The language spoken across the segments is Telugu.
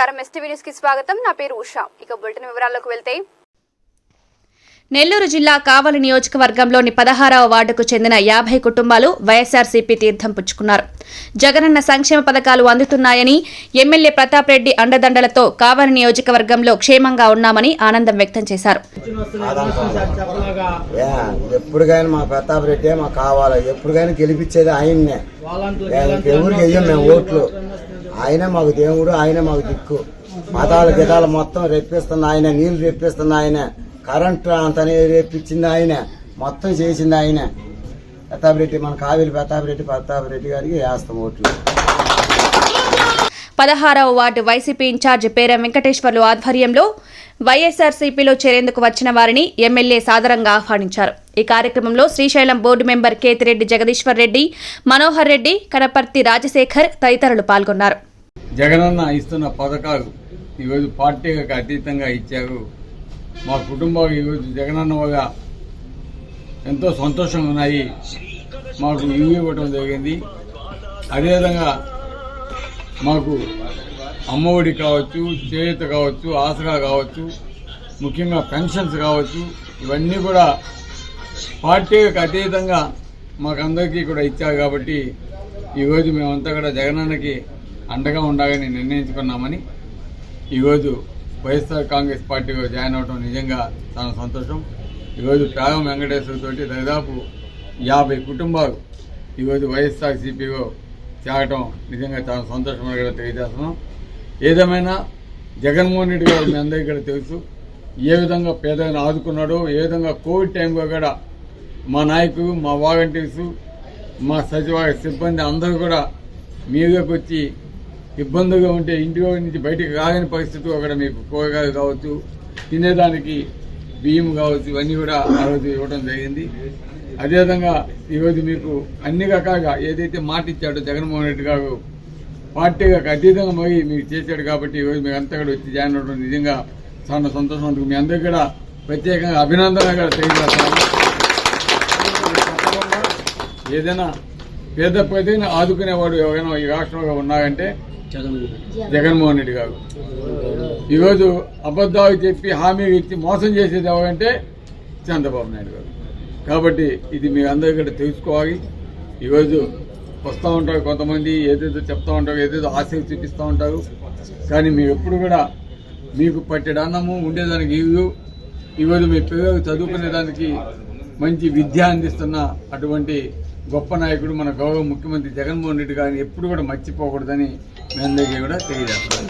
నమస్కారం. ఎస్టీవీ న్యూస్కి స్వాగతం. నా పేరు ఉషా. ఇక బులెటిన్ వివరాల్లోకి వెళ్తే నెల్లూరు జిల్లా కావలి నియోజకవర్గంలోని పదహారవ వార్డుకు చెందిన యాభై కుటుంబాలు వైఎస్ఆర్సీపీ తీర్థం పుచ్చుకున్నారు. జగనన్న సంక్షేమ పథకాలు అందుతున్నాయని ఎమ్మెల్యే ప్రతాప్ రెడ్డి అండదండలతో కావలి నియోజకవర్గంలో క్షేమంగా ఉన్నామని ఆనందం వ్యక్తం చేశారు. ఎప్పటికైనా మా ప్రతాప్ రెడ్డి మాకు కావాలి గెలిపించేది ఆయన్నే. ఓట్లు. ఆయనే మాకు దేవుడు ఆయనే మాకు దిక్కు. పదాలు గిదాలు మొత్తం రెప్పిస్తుంది ఆయన నీళ్ళు రెప్పిస్తుంది ఆయనే కరెంటు అంతనే రేపించింది ఆయనే మొత్తం చేసింది ఆయనే. ప్రతాపరెడ్డి మన కావేరి ప్రతాపరెడ్డి ప్రతాపరెడ్డి గారికి వేస్తాం ఓట్లు. పదహారవ వార్డు వైసీపీ ఇన్ఛార్జ్ పేర వెంకటేశ్వర్లు ఆధ్వర్యంలో వైఎస్ఆర్సీపీలో చేరేందుకు వచ్చిన వారిని ఎమ్మెల్యే సాదరంగా ఆహ్వానించారు. ఈ కార్యక్రమంలో శ్రీశైలం బోర్డు మెంబర్ కేతిరెడ్డి జగదీశ్వర్ రెడ్డి మనోహర్ రెడ్డి కనపర్తి రాజశేఖర్ తదితరులు పాల్గొన్నారు. జగనన్న ఇస్తున్న పథకాలు ఈరోజు పార్టీలకు అతీతంగా ఇచ్చారు. మా కుటుంబం ఈరోజు జగనన్న వల్ల ఎంతో సంతోషంగా ఉన్నాయి. మాకు ఇవి ఇవ్వటం జరిగింది. అదేవిధంగా మాకు అమ్మఒడి కావచ్చు చేయూత కావచ్చు ఆసరా కావచ్చు ముఖ్యంగా పెన్షన్స్ కావచ్చు ఇవన్నీ కూడా పార్టీకి అతీతంగా మాకందరికీ కూడా ఇచ్చారు కాబట్టి ఈరోజు మేమంతా కూడా జగనన్నకి అండగా ఉండాలని నిర్ణయించుకున్నామని ఈరోజు వైఎస్ఆర్ కాంగ్రెస్ పార్టీలో జాయిన్ అవడం నిజంగా చాలా సంతోషం. ఈరోజు ప్రారం వెంకటేశ్వరతోటి దాదాపు యాభై కుటుంబాలు ఈరోజు వైఎస్ఆర్ సిపిలో చేరటం నిజంగా చాలా సంతోషంగా కూడా తెలియజేస్తున్నాం. ఏదేమైనా జగన్మోహన్ రెడ్డి గారు మీ అందరికీ కూడా తెలుసు ఏ విధంగా పేదలను ఆదుకున్నాడో ఏ విధంగా కోవిడ్ టైంలో కూడా మా నాయకులు మా వాలంటీర్సు మా సచివాలయ సిబ్బంది అందరూ కూడా మీ వచ్చి ఇబ్బందిగా ఉంటే ఇంటి నుంచి బయటకు కాగని పరిస్థితి అక్కడ మీకు కూరగాయలు కావచ్చు తినేదానికి బియ్యం కావచ్చు ఇవన్నీ కూడా ఆ రోజు ఇవ్వడం జరిగింది. అదేవిధంగా ఈరోజు మీకు అన్ని రకాలుగా ఏదైతే మాట ఇచ్చాడో జగన్మోహన్ రెడ్డి గారు పార్టీగా అతీతంగా మరి మీకు చేశాడు కాబట్టి ఈరోజు మీరు అంతా కూడా వచ్చి జాయిన్ అవ్వడం నిజంగా చాలా సంతోషం అందుకు మీ అందరికీ కూడా ప్రత్యేకంగా అభినందన కూడా తెలియజేస్తాను. ఏదైనా పేద ప్రతిని ఆదుకునేవాడు ఎవరైనా ఈ రాష్ట్రంలో ఉన్నారంటే జగన్మోహన్ రెడ్డి. గారు. ఈరోజు అబద్ధాలు చెప్పి హామీ ఇచ్చి మోసం చేసేది ఎవరంటే చంద్రబాబు నాయుడు గారు. కాబట్టి ఇది మీ అందరికీ ఇక్కడ తెలుసుకోవాలి. ఈరోజు వస్తూ ఉంటారు కొంతమంది ఏదేదో చెప్తా ఉంటారు ఏదేదో ఆశలు చూపిస్తూ ఉంటారు. కానీ మీరు ఎప్పుడు కూడా మీకు పట్టెడు అన్నము ఉండేదానికి ఇల్లు. ఈరోజు మీ పిల్లలు చదువుకునేదానికి మంచి విద్య అందిస్తున్న అటువంటి గొప్ప నాయకుడు మన గౌరవ ముఖ్యమంత్రి జగన్మోహన్ రెడ్డి గారిని ఎప్పుడు కూడా మర్చిపోకూడదని మీ అందరికీ కూడా తెలియజేస్తున్నాను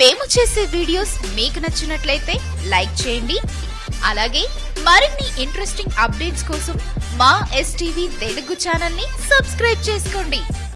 మేము చేసే వీడియోస్ మీకు నచ్చినట్లయితే లైక్ చేయండి. అలాగే మరిన్ని ఇంట్రెస్టింగ్ అప్డేట్స్ కోసం మా ఎస్టీవీ తెలుగు ఛానల్ని సబ్స్క్రైబ్ చేసుకోండి.